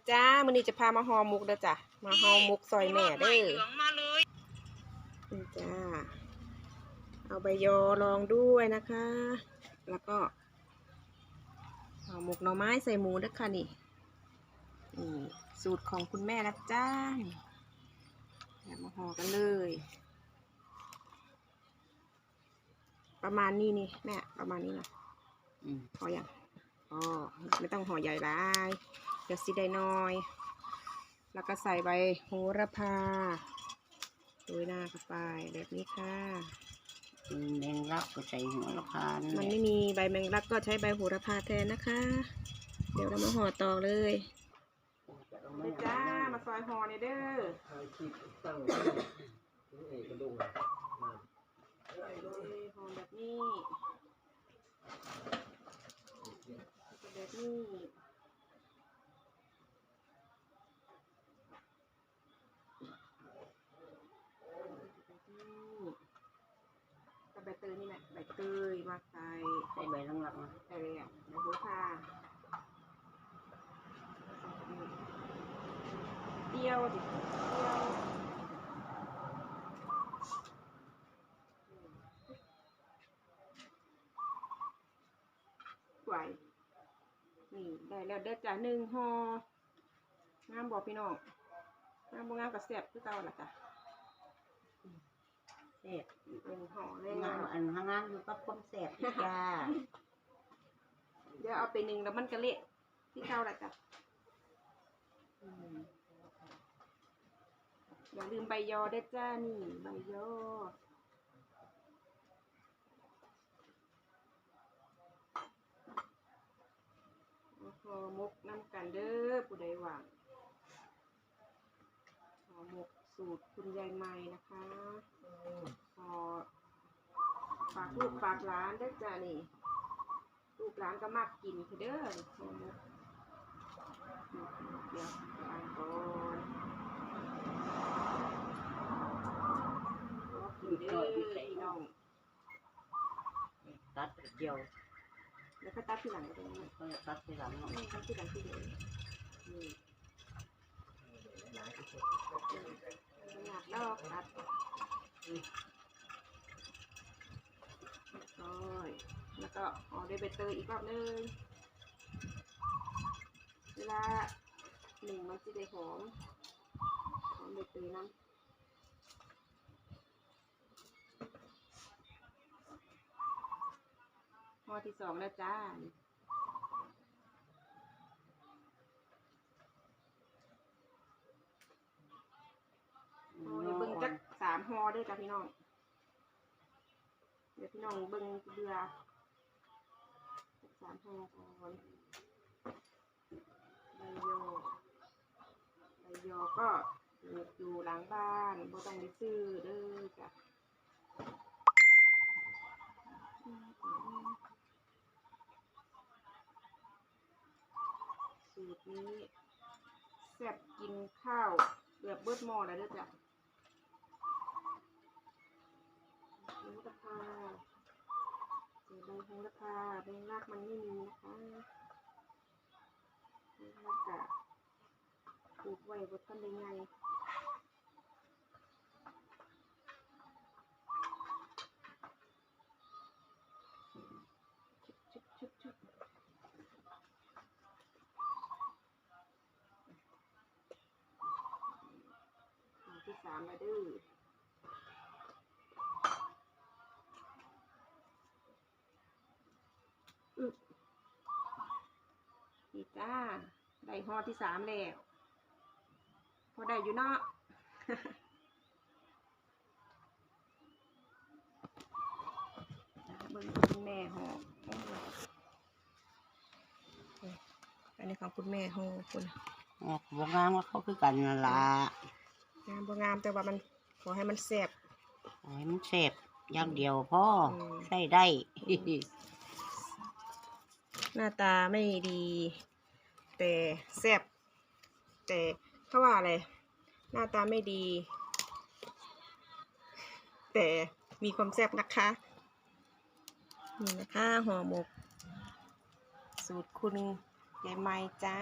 มาจ้ามื้อนี้จะพามาห่อหมกเด้อจ้ะ มาห่อหมกซอยแม่เด้อเหลืองมาเลยนี่จ้า เอาใบยอลองด้วยนะคะ แล้วก็ห่อหมกหน่อไม้ใส่หมูเด้อค่ะนี่นี่สูตรของคุณแม่นะจ้านี่เดี๋ยวมาห่อกันเลย ประมาณนี้นี่แม่ประมาณนี้นะอืมพออย่างอ๋อไม่ต้องห่อใหญ่หลายเดี๋ยวสิได้น้อย แล้วก็ใส่ใบโหระพาโรยหน้าเข้าไปแบบนี้ค่ะอืมแมงลักก็ใส่หัวละพานมันไม่มีใบแมงลักก็ใช้ใบโหระพาแทนนะคะ เดี๋ยวเรามาห่อต่อเลยเลยจ้ามาซอยห่อเนี่ยเด้อถ่ายคลิปตั้งถึงเอกกระดุงมาเลยห่อแบบนี้แบบนี้ บใบเตยนี่แหละใบเตยมาใส่ใส่ใบลังลักนะใส่เลยอะใบโหระพาเดียวดิเดียวไหวนี่ได้แล้วเด้อจ้ะหนึ่งห่องามบอกพี่น้องงามบ่งามกับเสียบคือเก่าล่ะจ้ะ เสร็จหนึ่งห่อเลยงานอันทางงานอยู่กับคนแสบอีกจ้าเดี๋ยวเอาไปหนึ่งแล้วมันก็เละที่เก่าล่ะจ้ะอืมอย่าลืมใบยอเด้อจ้านี่ใบยอห่อหมกน้ำกันเด้อผู้ใดหวังห่อหมกสูตรคุณยายไม่นะคะห่อ ฝากลูกฝากหลานเด้อจ้านี่ ลูกหลานก็มักกินคือเด้อห่อหมกเดี๋ยววางก่อนกินเด้อพี่น้องตัดเดียว แล้วก็ตัดที่หลังก็ได้นะก็ตัดทีหลังเนาะตัดที่หลังที่เดียวนี่หลายทุกคนอยากลอกตัดร้อย แล้วก็ห่อด้วยใบเตยอีกรอบนึงเวลาหนึ่งมันจะได้หอมหอมใบเตยน้ำห่อที่สองแล้วจ้าอืห่อมเดี๋ยวเบิ่งจักสามห่อเด้วยจ้ะพี่น้อง เดี๋ยวพี่น้องเบิ่งเบื่อจัก สามห่อก่อนใบยอใบยอก็อยู่หลังบ้านบ่ต้องไปซื้อเด้อจ้ะสูตรนี้แซ่บกินข้าวแบบเบิดหม้อแล้วเด้อจ้ะโหระพาเสียใบโหระพาใบรากมันไม่มีนะคะใบรากกะปลูกไว้บนต้นได้ไงชุบชุบชุบห่อที่สามแล้วเด้อ อึบ นี่จ้า ได้ห่อที่สามแล้วพอได้อยู่เนาะเบิ่งคุณแม่ห่อโอ้ยอันนี้ของคุณแม่ห่อคุณออกบงามว่าเขาคือกันนั่นล่ะงามบ่งามแต่ว่ามันขอให้มันแซ่บโอ้ยมันเสพอย่างเดียวพ่ออมใส่ได้ หน้าตาไม่ดี แต่แซ่บแต่เขาว่าอะไร หน้าตาไม่ดี แต่มีความแซ่บนะคะนี่นะคะห่อหมก สูตรคุณยายไม้จ้า